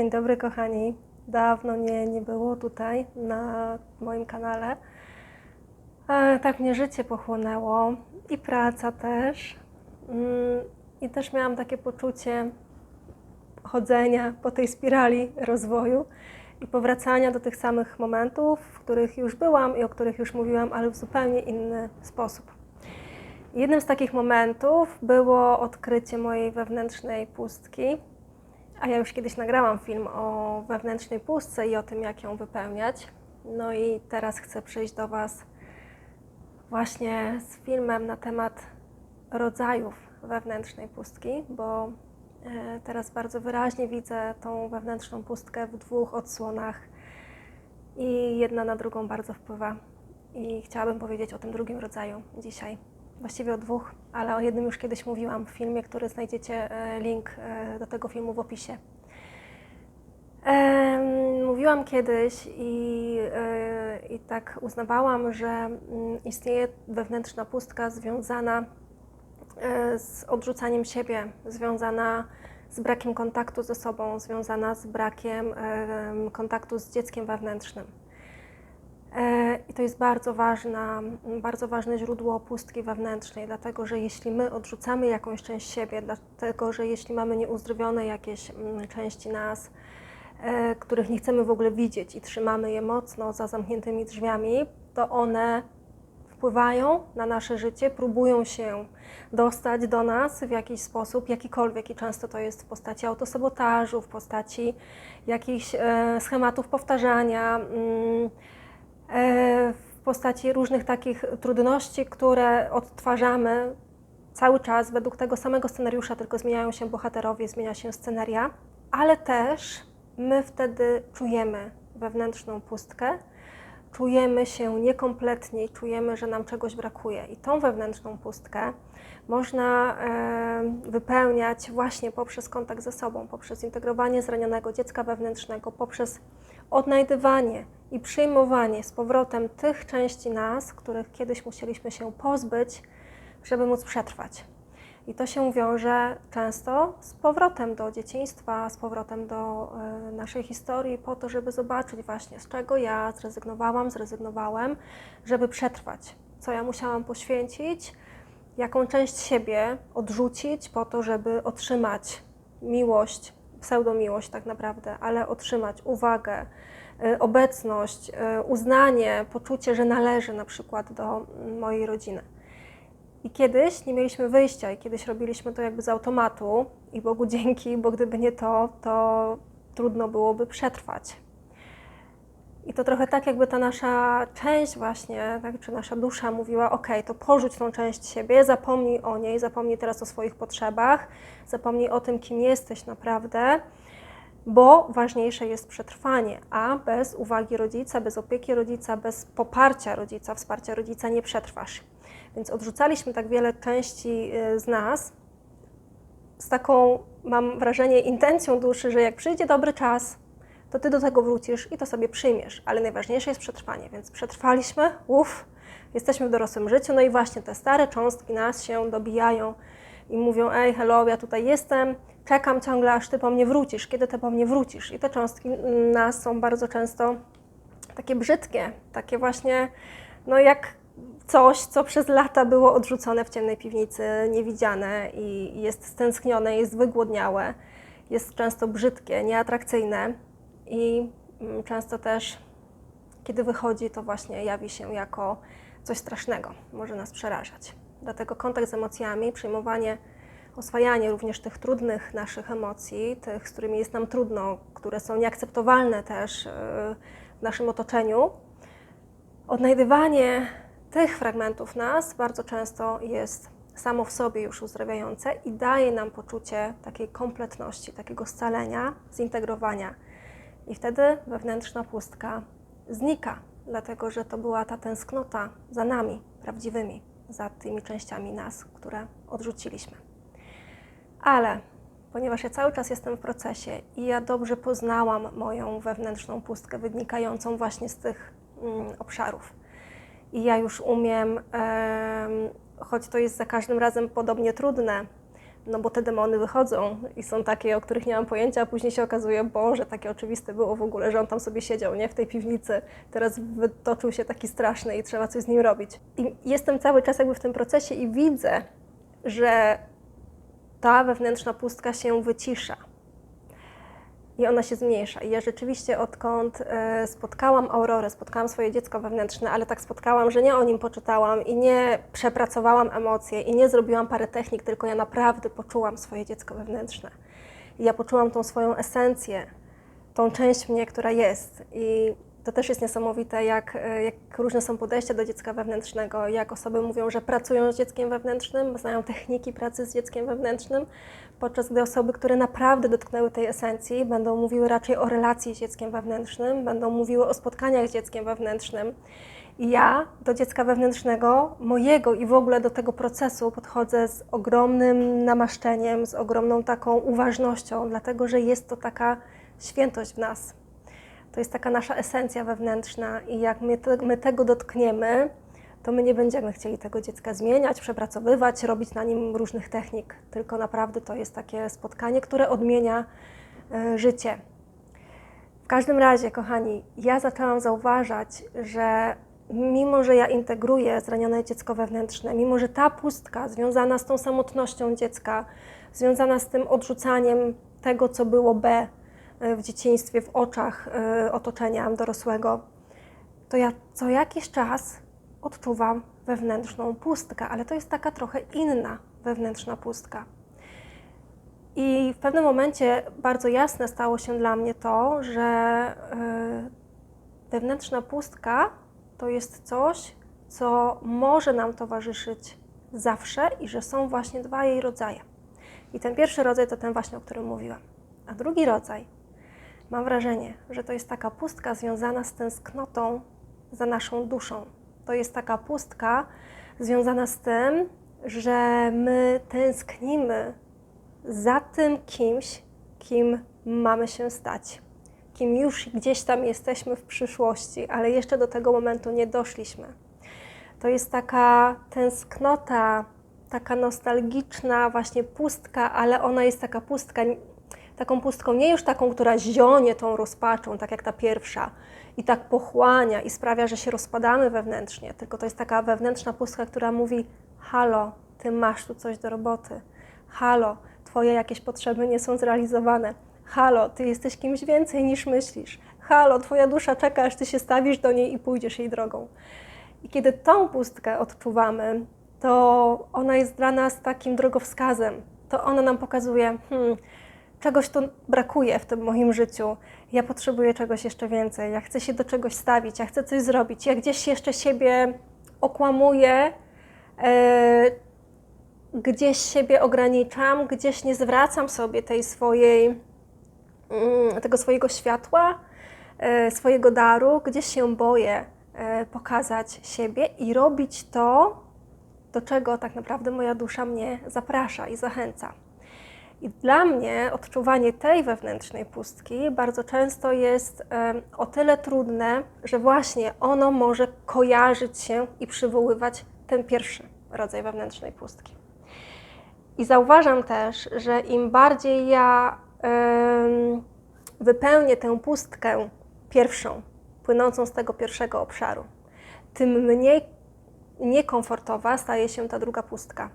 Dzień dobry, kochani. Dawno mnie nie było tutaj na moim kanale. E, tak mnie życie pochłonęło i praca też. Mm, I też miałam takie poczucie chodzenia po tej spirali rozwoju i powracania do tych samych momentów, w których już byłam i o których już mówiłam, ale w zupełnie inny sposób. Jednym z takich momentów było odkrycie mojej wewnętrznej pustki, a ja już kiedyś nagrałam film o wewnętrznej pustce i o tym, jak ją wypełniać. No i teraz chcę przyjść do Was właśnie z filmem na temat rodzajów wewnętrznej pustki, bo e, teraz bardzo wyraźnie widzę tą wewnętrzną pustkę w dwóch odsłonach i jedna na drugą bardzo wpływa. I chciałabym powiedzieć o tym drugim rodzaju dzisiaj. Właściwie o dwóch, ale o jednym już kiedyś mówiłam w filmie, który znajdziecie e, link e, do tego filmu w opisie. Mówiłam kiedyś i, e, i tak uznawałam, że mm, istnieje wewnętrzna pustka związana z odrzucaniem siebie, związana z brakiem kontaktu ze sobą, związana z brakiem em, kontaktu z dzieckiem wewnętrznym. E, I to jest bardzo, ważna, bardzo ważne źródło pustki wewnętrznej, dlatego że jeśli my odrzucamy jakąś część siebie, dlatego że jeśli mamy nieuzdrowione jakieś mm, części nas, e, których nie chcemy w ogóle widzieć i trzymamy je mocno za zamkniętymi drzwiami, to one wpływają na nasze życie, próbują się dostać do nas w jakiś sposób, jakikolwiek, i często to jest w postaci autosabotażu, w postaci jakichś e, schematów powtarzania. E, w postaci różnych takich trudności, które odtwarzamy cały czas według tego samego scenariusza, tylko zmieniają się bohaterowie, zmienia się sceneria, ale też my wtedy czujemy wewnętrzną pustkę, czujemy się niekompletni, czujemy, że nam czegoś brakuje. I tą wewnętrzną pustkę można e, wypełniać właśnie poprzez kontakt ze sobą, poprzez integrowanie zranionego dziecka wewnętrznego, poprzez odnajdywanie i przyjmowanie z powrotem tych części nas, których kiedyś musieliśmy się pozbyć, żeby móc przetrwać. I to się wiąże często z powrotem do dzieciństwa, z powrotem do e, naszej historii, po to, żeby zobaczyć właśnie, z czego ja zrezygnowałam, zrezygnowałem, żeby przetrwać, co ja musiałam poświęcić, jaką część siebie odrzucić po to, żeby otrzymać miłość, pseudomiłość tak naprawdę, ale otrzymać uwagę, obecność, y, uznanie, poczucie, że należy na przykład do mojej rodziny. I kiedyś nie mieliśmy wyjścia i kiedyś robiliśmy to jakby z automatu i Bogu dzięki, bo gdyby nie to, to trudno byłoby przetrwać. I to trochę tak, jakby ta nasza część właśnie, tak, czy nasza dusza mówiła, ok, to porzuć tą część siebie, zapomnij o niej, zapomnij teraz o swoich potrzebach, zapomnij o tym, kim jesteś naprawdę, bo ważniejsze jest przetrwanie, a bez uwagi rodzica, bez opieki rodzica, bez poparcia rodzica, wsparcia rodzica nie przetrwasz. Więc odrzucaliśmy tak wiele części y, z nas z taką, mam wrażenie, intencją duszy, że jak przyjdzie dobry czas, to ty do tego wrócisz i to sobie przyjmiesz. Ale najważniejsze jest przetrwanie, więc przetrwaliśmy, uff, jesteśmy w dorosłym życiu, no i właśnie te stare cząstki nas się dobijają i mówią, ej, hello, ja tutaj jestem, czekam ciągle, aż ty po mnie wrócisz, kiedy ty po mnie wrócisz. I te cząstki nas są bardzo często takie brzydkie, takie właśnie, no jak coś, co przez lata było odrzucone w ciemnej piwnicy, niewidziane i jest stęsknione, jest wygłodniałe, jest często brzydkie, nieatrakcyjne i mm, często też, kiedy wychodzi, to właśnie jawi się jako coś strasznego, może nas przerażać. Dlatego kontakt z emocjami, przyjmowanie, oswajanie również tych trudnych naszych emocji, tych, z którymi jest nam trudno, które są nieakceptowalne też yy, w naszym otoczeniu, odnajdywanie tych fragmentów nas bardzo często jest samo w sobie już uzdrawiające i daje nam poczucie takiej kompletności, takiego scalenia, zintegrowania. I wtedy wewnętrzna pustka znika, dlatego że to była ta tęsknota za nami, prawdziwymi, za tymi częściami nas, które odrzuciliśmy. Ale ponieważ ja cały czas jestem w procesie i ja dobrze poznałam moją wewnętrzną pustkę wynikającą właśnie z tych mm, obszarów, i ja już umiem, choć to jest za każdym razem podobnie trudne, No bo te demony wychodzą i są takie, o których nie mam pojęcia, a później się okazuje, Boże, takie oczywiste było w ogóle, że on tam sobie siedział, nie, w tej piwnicy. Teraz wytoczył się taki straszny i trzeba coś z nim robić. I jestem cały czas jakby w tym procesie i widzę, że ta wewnętrzna pustka się wycisza i ona się zmniejsza. I ja rzeczywiście odkąd e, spotkałam Aurorę, spotkałam swoje dziecko wewnętrzne, ale tak spotkałam, że nie o nim poczytałam i nie przepracowałam emocje i nie zrobiłam parę technik, tylko ja naprawdę poczułam swoje dziecko wewnętrzne. I ja poczułam tą swoją esencję, tą część mnie, która jest. I to też jest niesamowite, jak, e, jak różne są podejścia do dziecka wewnętrznego, jak osoby mówią, że pracują z dzieckiem wewnętrznym, znają techniki pracy z dzieckiem wewnętrznym, podczas gdy osoby, które naprawdę dotknęły tej esencji, będą mówiły raczej o relacji z dzieckiem wewnętrznym, będą mówiły o spotkaniach z dzieckiem wewnętrznym. I ja do dziecka wewnętrznego, mojego i w ogóle do tego procesu podchodzę z ogromnym namaszczeniem, z ogromną taką uważnością, dlatego że jest to taka świętość w nas. To jest taka nasza esencja wewnętrzna i jak my, te, my tego dotkniemy, to my nie będziemy chcieli tego dziecka zmieniać, przepracowywać, robić na nim różnych technik, tylko naprawdę to jest takie spotkanie, które odmienia y, życie. W każdym razie, kochani, ja zaczęłam zauważać, że mimo, że ja integruję zranione dziecko wewnętrzne, mimo, że ta pustka związana z tą samotnością dziecka, związana z tym odrzucaniem tego, co było B w dzieciństwie, w oczach y, otoczenia dorosłego, to ja co jakiś czas odczuwam wewnętrzną pustkę, ale to jest taka trochę inna wewnętrzna pustka. I w pewnym momencie bardzo jasne stało się dla mnie to, że yy, wewnętrzna pustka to jest coś, co może nam towarzyszyć zawsze i że są właśnie dwa jej rodzaje. I ten pierwszy rodzaj to ten właśnie, o którym mówiłam. A drugi rodzaj, mam wrażenie, że to jest taka pustka związana z tęsknotą za naszą duszą, to jest taka pustka związana z tym, że my tęsknimy za tym kimś, kim mamy się stać, kim już gdzieś tam jesteśmy w przyszłości, ale jeszcze do tego momentu nie doszliśmy. To jest taka tęsknota, taka nostalgiczna właśnie pustka, ale ona jest taka pustka, taką pustką nie już taką, która zionie tą rozpaczą, tak jak ta pierwsza, i tak pochłania i sprawia, że się rozpadamy wewnętrznie, tylko to jest taka wewnętrzna pustka, która mówi: Halo, ty masz tu coś do roboty. Halo, twoje jakieś potrzeby nie są zrealizowane. Halo, ty jesteś kimś więcej niż myślisz. Halo, twoja dusza czeka, aż ty się stawisz do niej i pójdziesz jej drogą. I kiedy tą pustkę odczuwamy, to ona jest dla nas takim drogowskazem. To ona nam pokazuje, hmm, czegoś tu brakuje w tym moim życiu. Ja potrzebuję czegoś jeszcze więcej. Ja chcę się do czegoś stawić, ja chcę coś zrobić. Ja gdzieś jeszcze siebie okłamuję, e, gdzieś siebie ograniczam, gdzieś nie zwracam sobie tej swojej, mm, tego swojego światła, e, swojego daru, gdzieś się boję e, pokazać siebie i robić to, do czego tak naprawdę moja dusza mnie zaprasza i zachęca. I dla mnie odczuwanie tej wewnętrznej pustki bardzo często jest o tyle trudne, że właśnie ono może kojarzyć się i przywoływać ten pierwszy rodzaj wewnętrznej pustki. I zauważam też, że im bardziej ja wypełnię tę pustkę pierwszą, płynącą z tego pierwszego obszaru, tym mniej niekomfortowa staje się ta druga pustka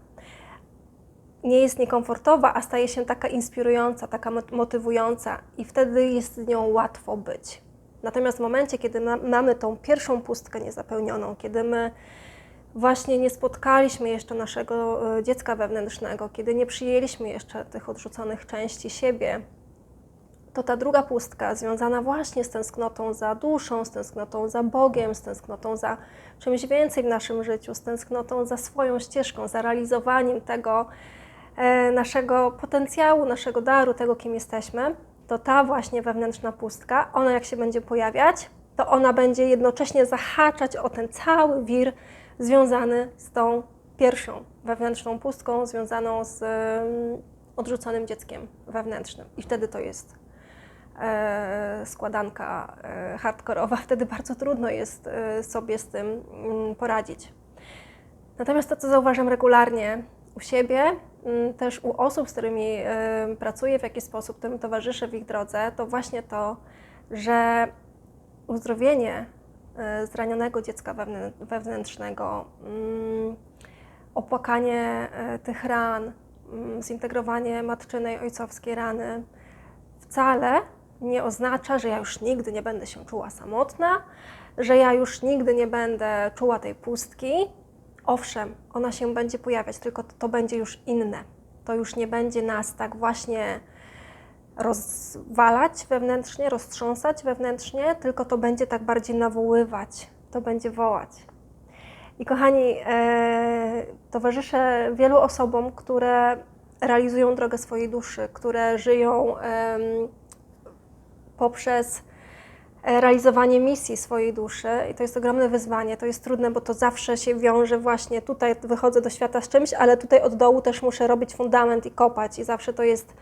nie jest niekomfortowa, a staje się taka inspirująca, taka motywująca i wtedy jest z nią łatwo być. Natomiast w momencie, kiedy ma, mamy tą pierwszą pustkę niezapełnioną, kiedy my właśnie nie spotkaliśmy jeszcze naszego e, dziecka wewnętrznego, kiedy nie przyjęliśmy jeszcze tych odrzuconych części siebie, to ta druga pustka związana właśnie z tęsknotą za duszą, z tęsknotą za Bogiem, z tęsknotą za czymś więcej w naszym życiu, z tęsknotą za swoją ścieżką, za realizowaniem tego, naszego potencjału, naszego daru, tego kim jesteśmy, to ta właśnie wewnętrzna pustka, ona jak się będzie pojawiać, to ona będzie jednocześnie zahaczać o ten cały wir związany z tą pierwszą wewnętrzną pustką, związaną z um, odrzuconym dzieckiem wewnętrznym. I wtedy to jest e, składanka e, hardkorowa, wtedy bardzo trudno jest e, sobie z tym mm, poradzić. Natomiast to, co zauważam regularnie u siebie, mm, też u osób, z którymi pracuję, w jaki sposób tym towarzyszę w ich drodze, to właśnie to, że uzdrowienie y, zranionego dziecka wewnę- wewnętrznego, mm, opłakanie y, tych ran, mm, zintegrowanie matczynej, ojcowskiej rany wcale nie oznacza, że ja już nigdy nie będę się czuła samotna, że ja już nigdy nie będę czuła tej pustki. Owszem, ona się będzie pojawiać, tylko to, będzie już inne. To już nie będzie nas tak właśnie rozwalać wewnętrznie, roztrząsać wewnętrznie, tylko to będzie tak bardziej nawoływać, to będzie wołać. I kochani, e, towarzyszę wielu osobom, które realizują drogę swojej duszy, które żyją em, poprzez e, realizowanie misji swojej duszy i to jest ogromne wyzwanie, to jest trudne, bo to zawsze się wiąże właśnie, tutaj wychodzę do świata z czymś, ale tutaj od dołu też muszę robić fundament i kopać i zawsze to jest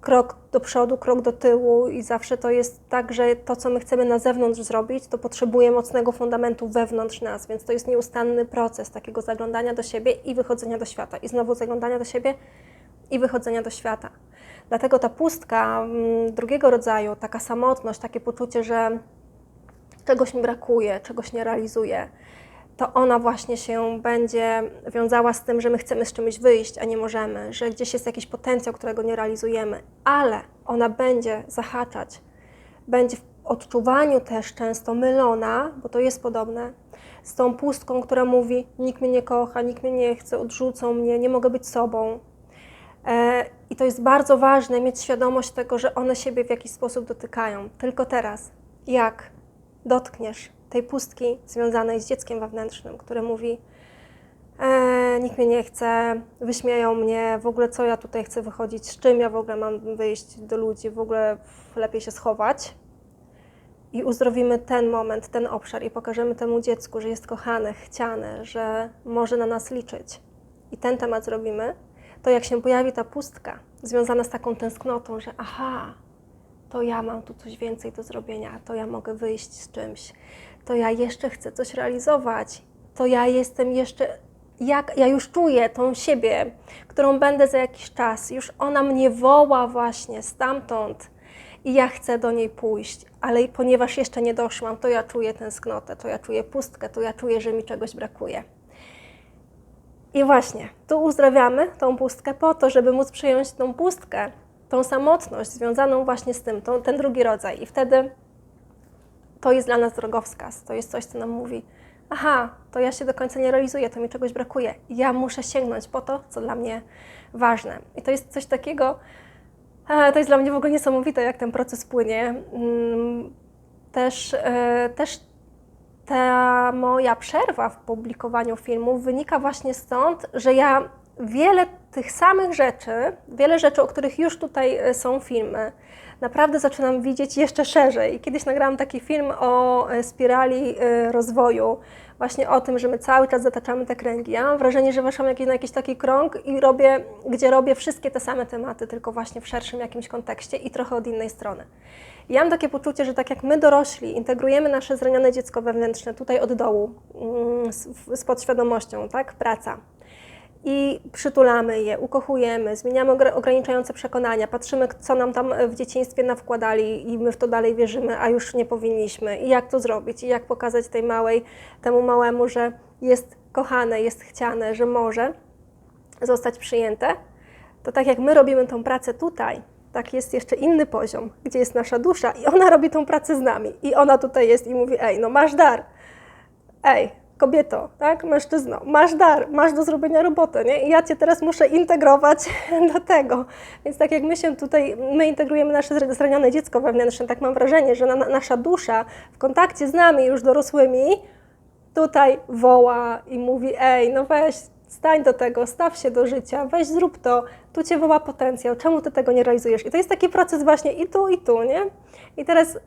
krok do przodu, krok do tyłu i zawsze to jest tak, że to, co my chcemy na zewnątrz zrobić, to potrzebuje mocnego fundamentu wewnątrz nas, więc to jest nieustanny proces takiego zaglądania do siebie i wychodzenia do świata i znowu zaglądania do siebie i wychodzenia do świata. Dlatego ta pustka mm, drugiego rodzaju, taka samotność, takie poczucie, że czegoś mi brakuje, czegoś nie realizuję, to ona właśnie się będzie wiązała z tym, że my chcemy z czymś wyjść, a nie możemy, że gdzieś jest jakiś potencjał, którego nie realizujemy, ale ona będzie zahaczać, będzie w odczuwaniu też często mylona, bo to jest podobne, z tą pustką, która mówi: Nikt mnie nie kocha, nikt mnie nie chce, odrzucą mnie, nie mogę być sobą. E, I to jest bardzo ważne, mieć świadomość tego, że one siebie w jakiś sposób dotykają. Tylko teraz, jak dotkniesz tej pustki związanej z dzieckiem wewnętrznym, które mówi: e, Nikt mnie nie chce, wyśmieją mnie, w ogóle co ja tutaj chcę wychodzić, z czym ja w ogóle mam wyjść do ludzi, w ogóle lepiej się schować. I uzdrowimy ten moment, ten obszar i pokażemy temu dziecku, że jest kochane, chciane, że może na nas liczyć. I ten temat zrobimy, to jak się pojawi ta pustka związana z taką tęsknotą, że aha, to ja mam tu coś więcej do zrobienia, to ja mogę wyjść z czymś, to ja jeszcze chcę coś realizować, to ja jestem jeszcze, jak ja już czuję tą siebie, którą będę za jakiś czas, już ona mnie woła właśnie stamtąd i ja chcę do niej pójść, ale ponieważ jeszcze nie doszłam, to ja czuję tęsknotę, to ja czuję pustkę, to ja czuję, że mi czegoś brakuje. I właśnie, tu uzdrawiamy tą pustkę po to, żeby móc przyjąć tą pustkę, tą samotność związaną właśnie z tym, tą, ten drugi rodzaj. I wtedy to jest dla nas drogowskaz, to jest coś, co nam mówi, aha, to ja się do końca nie realizuję, to mi czegoś brakuje. Ja muszę sięgnąć po to, co dla mnie ważne. I to jest coś takiego, e, to jest dla mnie w ogóle niesamowite, jak ten proces płynie. Mm, Też, e, też ta moja przerwa w publikowaniu filmów wynika właśnie stąd, że ja wiele tych samych rzeczy, wiele rzeczy, o których już tutaj e, są filmy, naprawdę zaczynam widzieć jeszcze szerzej. Kiedyś nagrałam taki film o e, spirali e, rozwoju, właśnie o tym, że my cały czas zataczamy te kręgi. Ja mam wrażenie, że weszłam na jakiś taki krąg i robię, gdzie robię wszystkie te same tematy, tylko właśnie w szerszym jakimś kontekście i trochę od innej strony. I ja mam takie poczucie, że tak jak my dorośli integrujemy nasze zranione dziecko wewnętrzne tutaj od dołu, mm, z, z podświadomością, tak, praca, i przytulamy je, ukochujemy, zmieniamy ogr- ograniczające przekonania, patrzymy, co nam tam w dzieciństwie nawkładali i my w to dalej wierzymy, a już nie powinniśmy. I jak to zrobić, i jak pokazać tej małej, temu małemu, że jest kochane, jest chciane, że może zostać przyjęte. To tak jak my robimy tą pracę tutaj, tak jest jeszcze inny poziom, gdzie jest nasza dusza i ona robi tą pracę z nami. I ona tutaj jest i mówi, ej, no masz dar, ej, kobieto, tak, mężczyzno, masz dar, masz do zrobienia robotę, nie? I ja Cię teraz muszę integrować do tego. Więc tak jak my się tutaj, my integrujemy nasze zra- zranione dziecko wewnętrzne, tak mam wrażenie, że na, nasza dusza w kontakcie z nami już dorosłymi tutaj woła i mówi, ej, no weź, stań do tego, staw się do życia, weź zrób to, tu Cię woła potencjał, czemu Ty tego nie realizujesz? I to jest taki proces właśnie i tu, i tu, nie? I teraz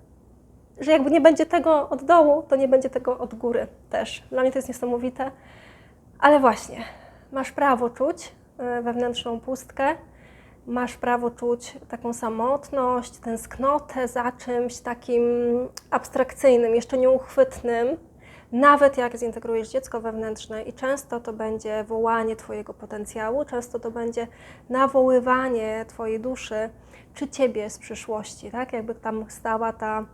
że jakby nie będzie tego od dołu, to nie będzie tego od góry też. Dla mnie to jest niesamowite. Ale właśnie, masz prawo czuć e, wewnętrzną pustkę, masz prawo czuć taką samotność, tęsknotę za czymś takim abstrakcyjnym, jeszcze nieuchwytnym, Nawet jak zintegrujesz dziecko wewnętrzne i często to będzie wołanie Twojego potencjału, często to będzie nawoływanie Twojej duszy czy Ciebie z przyszłości, tak? Jakby tam stała ta,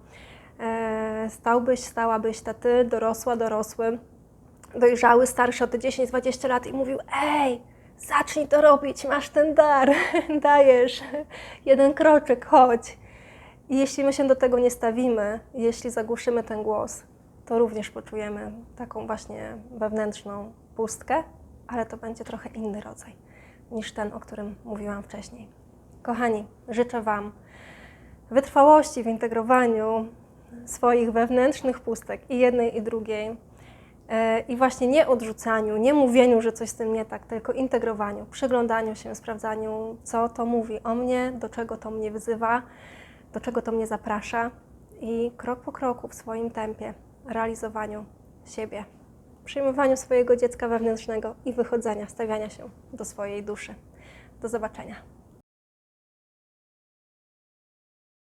stałbyś, stałabyś ta Ty, dorosła, dorosły, dojrzały, starszy o te 10-20 lat i mówił, ej, zacznij to robić, masz ten dar, dajesz, jeden kroczek, chodź. I jeśli my się do tego nie stawimy, jeśli zagłuszymy ten głos, to również poczujemy taką właśnie wewnętrzną pustkę, ale to będzie trochę inny rodzaj niż ten, o którym mówiłam wcześniej. Kochani, życzę Wam wytrwałości w integrowaniu swoich wewnętrznych pustek i jednej i drugiej. E, I właśnie nie odrzucaniu, nie mówieniu, że coś z tym nie tak, tylko integrowaniu, przyglądaniu się, sprawdzaniu, co to mówi o mnie, do czego to mnie wzywa, do czego to mnie zaprasza i krok po kroku w swoim tempie realizowaniu siebie, przyjmowaniu swojego dziecka wewnętrznego i wychodzenia, stawiania się do swojej duszy. Do zobaczenia.